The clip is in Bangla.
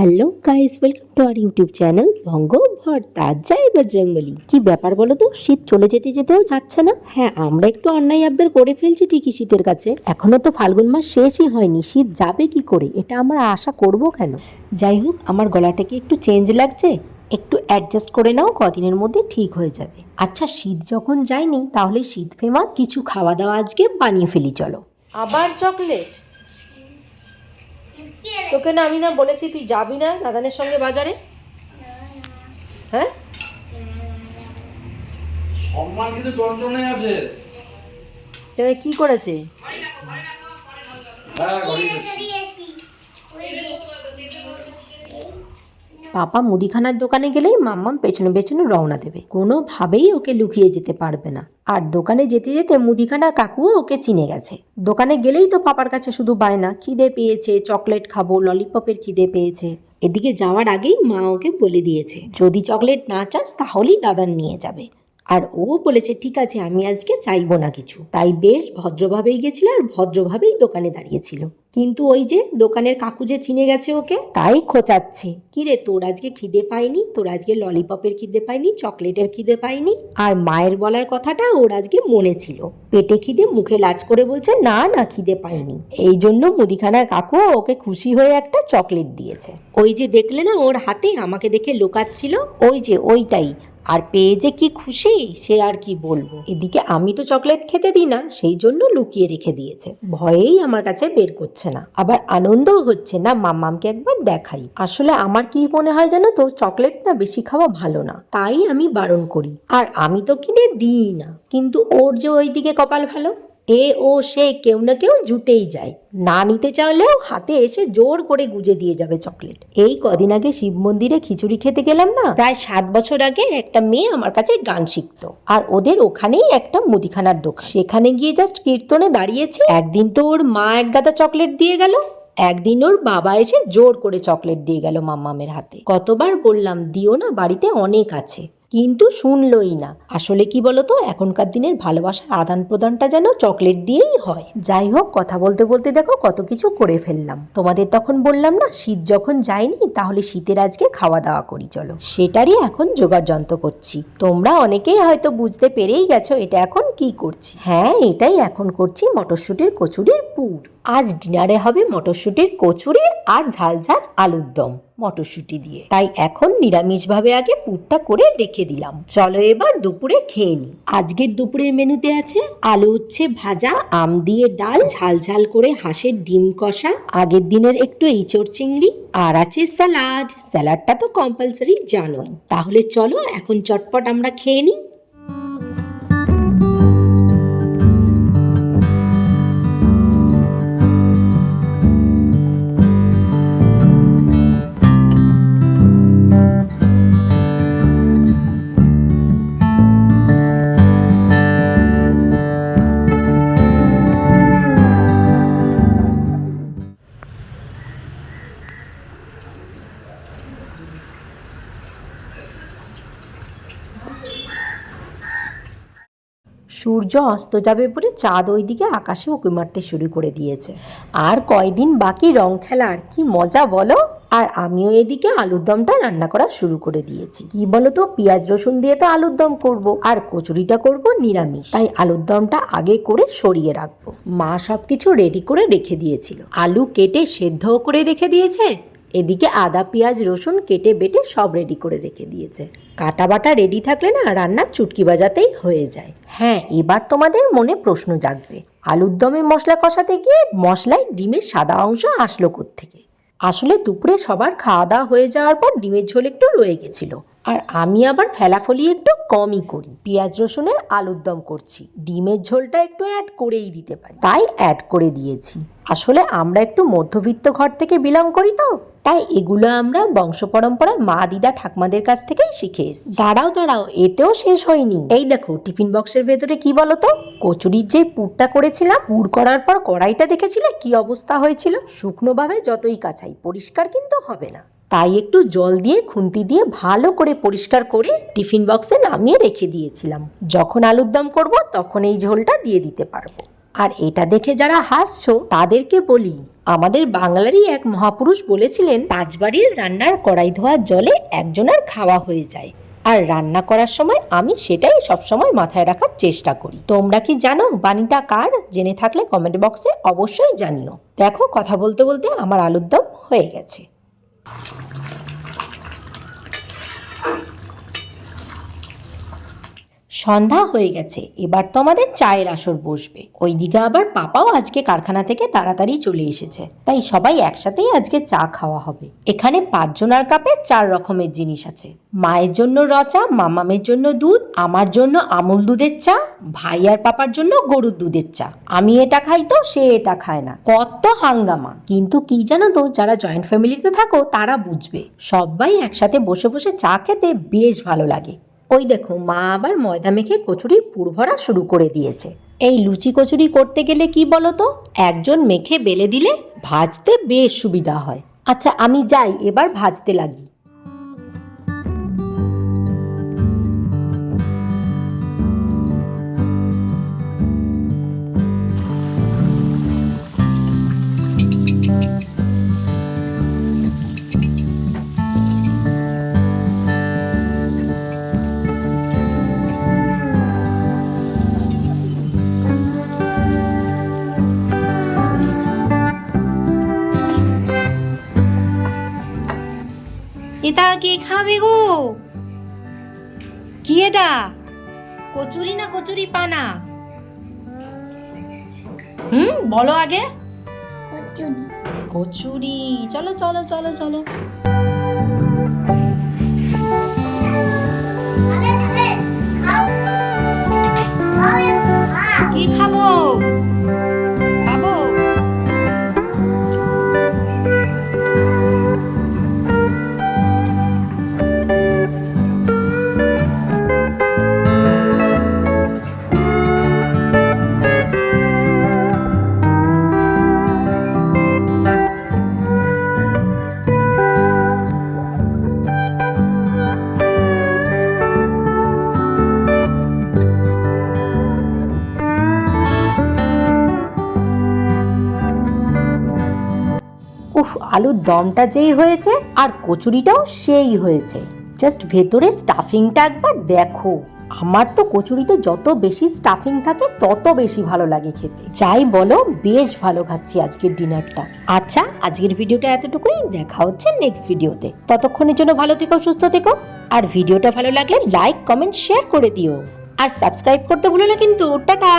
Hello guys welcome to our YouTube channel ভঙ্গ ভর্তা জয় বজরঙ্গলি কি ব্যাপার বলো তো শীত চলে যেতে যেতেও যাচ্ছে না। হ্যাঁ আমরা একটু অন্যায় আবদার করে ফেলছি ঠিকই শীতের কাছে। এখনও তো ফাল্গুন মাস শেষই হয়নি। শীত যাবে কি করে? এটা আমরা আশা করব কেন? যাই হোক, আমার গলাটা কি একটু চেঞ্জ লাগছে? একটু অ্যাডজাস্ট করে নাও, কদিনের মধ্যে ঠিক হয়ে যাবে। আচ্ছা শীত যখন যায়নি, তাহলে শীত ফেমাস কিছু খাওয়া দাওয়া আজকে বানিয়ে ফেলি, চলো। আবার চকলেট তোকে না আমি না বলেছি তুই যাবি না দাদানের সঙ্গে বাজারে? হ্যাঁ? সম্মান কিন্তু যন্ত্রণায় আছে। তাহলে কি করেছে? হ্যাঁ ঘরে গেছি। পাপা মুদিখানার দোকানে গেলেই মাম্মাম পেছনে পেছনে রওনা দেবে। কোনোভাবেই ওকে লুকিয়ে যেতে পারবে না। আর দোকানে যেতে যেতে মুদিখানা কাকুও ওকে চিনে গেছে। দোকানে গেলেই তো পাপার কাছে শুধু বায়না। খিদে পেয়েছে, চকলেট খাব, ললিপপের খিদে পেয়েছে। এদিকে যাওয়ার আগেই মা ওকে বলে দিয়েছে, যদি চকলেট না চাস তাহলেই দাদার নিয়ে যাবে। আর ও বলেছে, ঠিক আছে, আমি আজকে চাইব না কিছু। তাই বেশ ভদ্রভাবেই গেছিল আর ভদ্রভাবেই দোকানে দাঁড়িয়েছিল। কিন্তু ওই যে দোকানের কাকু যে চিনে গেছে ওকে, তাই খোঁচাচ্ছে। কি রে, তোর আজকে খিদে পাইনি? তোর আজকে ললিপপের খিদে পাইনি? চকলেটের খিদে পাইনি? আর মায়ের বলার কথাটা ওর আজকে মনে ছিল। পেটে খিদে, মুখে লাজ করে বলছে, না না, খিদে পায়নি এই জন্য মুদিখানার কাকু ওকে খুশি হয়ে একটা চকলেট দিয়েছে। ওই যে দেখলে না, ওর হাতে আমাকে দেখে লোকাচ্ছিল? ওই যে, ওইটাই। আর পেয়ে যে কি খুশি, সে আর কি বলব? এদিকে আমি তো চকলেট খেতে দিই না, সেই জন্য লুকিয়ে রেখে দিয়েছে। ভয়েই আমার কাছে বের করছে না। আবার আনন্দও হচ্ছে না মাম্মামকে একবার দেখাই আসলে আমার কি মনে হয় জানো তো, চকলেট না বেশি খাওয়া ভালো না। তাই আমি বারণ করি। আর আমি তো কিনে দিই না। কিন্তু ওর যে ওইদিকে কপাল ভালো এ ও সে কেউ না কেউ জুটেই যায়। না নিতে চাইলেও হাতে এসে জোর করে গুজে দিয়ে যাবে চকলেট। এই কদিন আগে শিব মন্দিরে খিচুড়ি খেতে গেলাম না? প্রায় সাত বছর আগে একটা মেয়ে আমার কাছে গান শিখতো। আর ওদের ওখানেই একটা মুদিখানার দোকান। সেখানে গিয়ে জাস্ট কীর্তনে দাঁড়িয়েছে। একদিন তো ওর মা এক গাদা চকলেট দিয়ে গেল। একদিন ওর বাবা এসে জোর করে চকলেট দিয়ে গেল মাম্মামের হাতে। কতবার বললাম, দিও না, বাড়িতে অনেক আছে। কিন্তু শুনলই না। আসলে কি বলতো, এখনকার দিনের ভালোবাসার আদান প্রদানটা যেন চকলেট দিয়েই হয়। যাই হোক, কথা বলতে বলতে দেখো কত কিছু করে ফেললাম। তোমাদের তখন বললাম না, শীত যখন যায়নি, তাহলে শীতের আজকে খাওয়া দাওয়া করি, চলো। সেটারই এখন জোগাড় যন্ত্র করছি। তোমরা অনেকেই হয়তো বুঝতে পেরেই গেছো এটা এখন কি করছি। হ্যাঁ এটাই এখন করছি মটরশুটির কচুরির পুর। আজ ডিনারে হবে মটরশুটির কচুরি আর ঝাল ঝাল আলুর দম। মটরশুঁটি দিয়ে। তাই এখন নিরামিষভাবে আগে পুরটা করে রেখে দিলাম। চলো এবার দুপুরে খেয়ে নি আজকের দুপুরের মেনুতে আছে আলু হচ্ছে ভাজা, আম দিয়ে ডাল, ঝাল ঝাল করে হাঁসের ডিম কষা, আগের দিনের একটু ইঁচড় চিংড়ি, আর আছে স্যালাড। স্যালাডটা তো কম্পালসারি জানোই। তাহলে চলো এখন চটপট আমরা খেয়ে নিই। সূর্য অস্ত যাবে বলে চাঁদ ওইদিকে আকাশে উঁকি মারতে শুরু করে দিয়েছে। আর কয়দিন বাকি রং খেলার কি মজা বলো? আর আমিও এদিকে আলুর দমটা রান্না করা শুরু করে দিয়েছি। কি তো পেঁয়াজ রসুন দিয়ে তো আলুর দম করব, আর কচুরিটা করব নিরামিষ। তাই আলুর দমটা আগে করে সরিয়ে রাখব। মা সব কিছু রেডি করে রেখে দিয়েছিল। আলু কেটে সেদ্ধও করে রেখে দিয়েছে। এদিকে আদা, পেঁয়াজ, রসুন কেটে বেটে সব রেডি করে রেখে দিয়েছে। কাটা বাটা রেডি থাকলে না রান্নার চুটকি বাজাতেই হয়ে যায়। হ্যাঁ এবার তোমাদের মনে প্রশ্ন জাগবে। আলুর দমে মশলা কষাতে গিয়ে মশলায় ডিমের সাদা অংশ আসলো থেকে আসলে দুপুরে সবার খাওয়া দাওয়া হয়ে যাওয়ার পর ডিমের ঝোল একটু রয়ে গেছিল। আর আমি আবার ফেলাফলি একটু কমই করি। পেঁয়াজ রসুনের আলুর দম করছি। ডিমের ঝোলটা একটু অ্যাড করেই দিতে পারি। তাই অ্যাড করে দিয়েছি। আসলে আমরা একটু মধ্যবিত্ত ঘর থেকে বিলং করি তো? তাই এগুলো আমরা বংশ পরম্পরায় মা, দিদা, ঠাকমাদের কাছ থেকেই শিখে এসেছি। দাঁড়াও দাঁড়াও, এতেও শেষ হয়নি। এই দেখো, টিফিন বক্সের ভেতরে কি বলো তো কচুরির যে পুরটা করেছিলাম, পুর করার পর কড়াইটা দেখেছিলে? কি অবস্থা হয়েছিল? শুকনোভাবে যতই কাছাই পরিষ্কার কিন্তু হবে না। তাই একটু জল দিয়ে, খুন্তি দিয়ে ভালো করে পরিষ্কার করে টিফিন বক্সে নামিয়ে রেখে দিয়েছিলাম। যখন আলুর দম করব, তখন এই ঝোলটা দিয়ে দিতে পারব। আর এটা দেখে যারা হাসছো, তাদেরকে বলি, আমাদের বাংলারই এক মহাপুরুষ বলেছিলেন রাজবাড়ির রান্নার কড়াই ধোয়া জলে একজনের খাওয়া হয়ে যায়। আর রান্না করার সময় আমি সেটাই সবসময় মাথায় রাখার চেষ্টা করি। তোমরা কি জানো বাণীটা কার? জেনে থাকলে কমেন্ট বক্সে অবশ্যই জানিও। দেখো, কথা বলতে বলতে আমার আলুর দম হয়ে গেছে। Thank you. সন্ধ্যা হয়ে গেছে, এবার তো আমাদের চায়ের আসর বসবে। ওইদিকে আবার পাপাও আজকে কারখানা থেকে তাড়াতাড়ি চলে এসেছে, তাই সবাই একসাথেই আজকে চা খাওয়া হবে। এখানে পাঁচজনার কাপে চার রকমের জিনিস আছে। মায়ের জন্য রচা, মামামের জন্য দুধ, আমার জন্য আমুল দুধের চা, ভাই আর পাপার জন্য গরুর দুধের চা। আমি এটা খাই তো সে এটা খায় না। কত হাঙ্গামা! কিন্তু কি জানো তো, যারা জয়েন্ট ফ্যামিলিতে থাকো তারা বুঝবে। সবাই একসাথে বসে বসে চা খেতে বেশ ভালো লাগে। ওই দেখো, মা আবার ময়দা মেখে কচুরির পুর ভরা শুরু করে দিয়েছে। এই লুচি কচুরি করতে গেলে কি বলো তো একজন মেখে বেলে দিলে ভাজতে বেশ সুবিধা হয়। আচ্ছা আমি যাই, এবার ভাজতে লাগি। এটা কি খাবে গো? কি এটা? কচুরি না কচুরি পানা? হুম বলো আগে। কচুরি। চলো চলো চলো চলো। উফ আলুর দমটা যেই হয়েছে আর কচুরিটাও সেই হয়েছে। জাস্ট ভেতরে স্টাফিংটা একবার দেখো। আমার তো কচুরিতে যত বেশি স্টাফিং থাকে, তত বেশি ভালো লাগে খেতে। যাই বলো, বেশ ভালো খাচ্ছি আজকের ডিনারটা। আচ্ছা আজকের ভিডিওটা এতটুকুই। দেখা হচ্ছে নেক্সট ভিডিওতে। ততক্ষণের জন্য ভালো থেকো, সুস্থ থেকো। আর ভিডিওটা ভালো লাগলে লাইক কমেন্ট শেয়ার করে দিও। আর সাবস্ক্রাইব করতে ভুলো না কিন্তু। টাটা!